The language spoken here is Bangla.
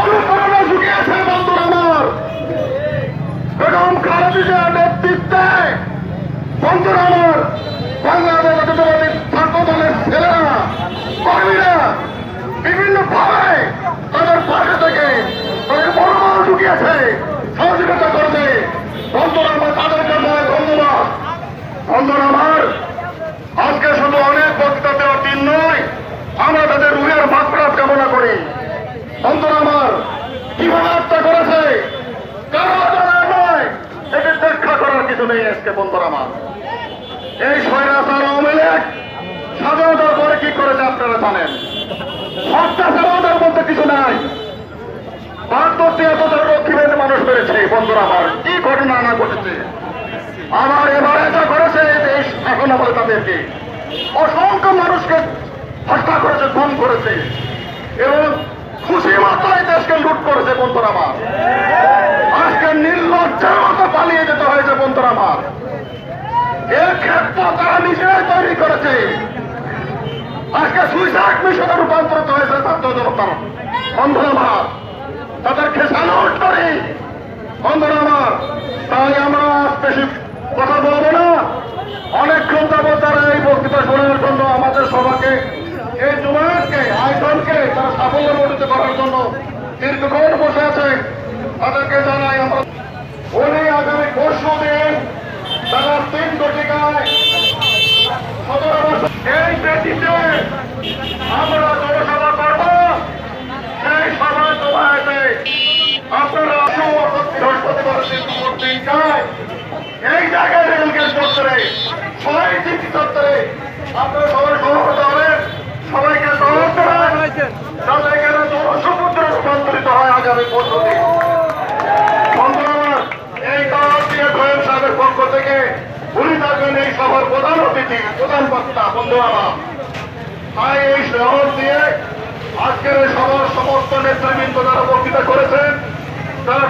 অনুকরণে ঝুঁকিয়েছে বন্ধুর আমার। বেগম খালেদা নেতৃত্বে, বন্ধুর আমার, বাংলাদেশ জাতীয়তাবাদী ছাত্র দলের ছেলেরা, কর্মীরা বিভিন্ন ভাবে তাদের তাদের মনোবল ঢুকিয়েছে সহযোগিতা করছে বন্ধুরা আমার তাদের জন্য ধন্যবাদ বন্ধুরা আমার আজকে শুধু অনেক বক্তৃতা দেওয়ার দিন নয় আমরা তাদের রুহের মাত্রা কামনা করি বন্ধুরা আমার কীভাবে হত্যা করেছে কারও জানা নয় এটি ব্যাখ্যা করার কিছু নেই আজকে বন্ধুরা আমার। এই স্বৈরাচার আওয়ামী লীগ স্বাধীনতার পরে কি করেছে আপনারা জানেন? অত্যাচার আমাদের মধ্যে কিছু নাই। বাহাত্তর তিয়াত্তর লক্ষ্মীবেন মানুষ পেরেছে বন্ধুরা আমার। কি ঘটনা না ঘটেছে? আমার এবার এটা করেছে এই শাসন আমলে তাদেরকে। অসংখ্য মানুষকে হত্যা করেছে, খুন করেছে। এবং খুশি মাত্রায় দেশকে লুট করেছে বন্ধুরা আমার আজকে নির্লজ্জের মতো পালিয়ে যেতে হয়েছে বন্ধুরা আমার কথা বলব না। অনেকক্ষণ যাব তারা এই বক্তৃতা শোনার জন্য আমাদের সবাইকে এই জুমায়তকে আয়োজনকে তারা সাফল্য মণ্ডিত করার জন্য দীর্ঘক্ষণ বসে আছে। তাদেরকে জানাই আমরা উনি আগামী পরশু দিন তারা তিন ঘটিকায় সদর আবাস- এই ব্যক্তিতে আমরা এই জায়গায় সবাই সবাই সবাইকে সহজ করেন যাতে এখানে জনসমুদ্রে রূপান্তরিত হয় আগামী পক্ষ থেকে উনি থাকবেন এই সভার প্রধান অতিথি, প্রধান বক্তা বন্ধু আমার তাই এই শহর দিয়ে আজকের সভার সমস্ত নেতৃবৃন্দ যারা বক্তৃতা করেছেন তারা